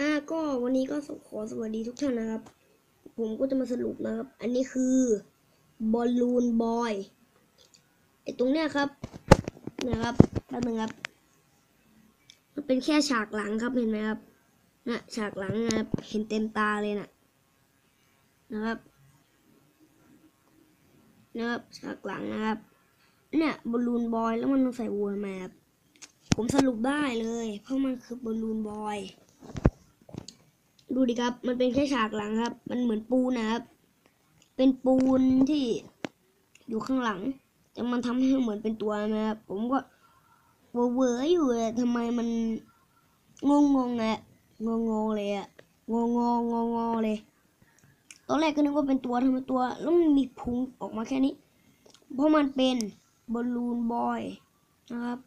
อ่าก็วันนี้ก็ขอสวัสดีทุกท่านนะครับ ผมก็จะมาสรุปนะครับ อันนี้คือบอลลูนบอยไอตรงเนี้ยครับ นะครับแป๊บนึงครับ มันเป็นแค่ฉากหลังครับเห็นไหมครับนะฉากหลังนะครับเห็นเต็มตาเลยนะนะครับ นะครับฉากหลังนะครับ เนี่ยบอลลูนบอยแล้วมันต้องใส่วัวมาครับผมสรุปได้เลย เพราะมันคือบอลลูนบอย ดูดิครับ มันเป็นแค่ฉากหลังครับ มันเหมือนปูนนะครับ เป็นปูนที่อยู่ข้างหลัง แต่มันทำให้เหมือนเป็นตัวนะครับ ผมก็เวอร์อยู่เลยทำไมมันงงงๆอะงงงเลยอะงงงงงงเลย ตอนแรกก็นึกว่าเป็นตัวทำไมตัว แล้วมันมีพุงออกมาแค่นี้ เพราะมันเป็นบอลลูนบอยนะครับ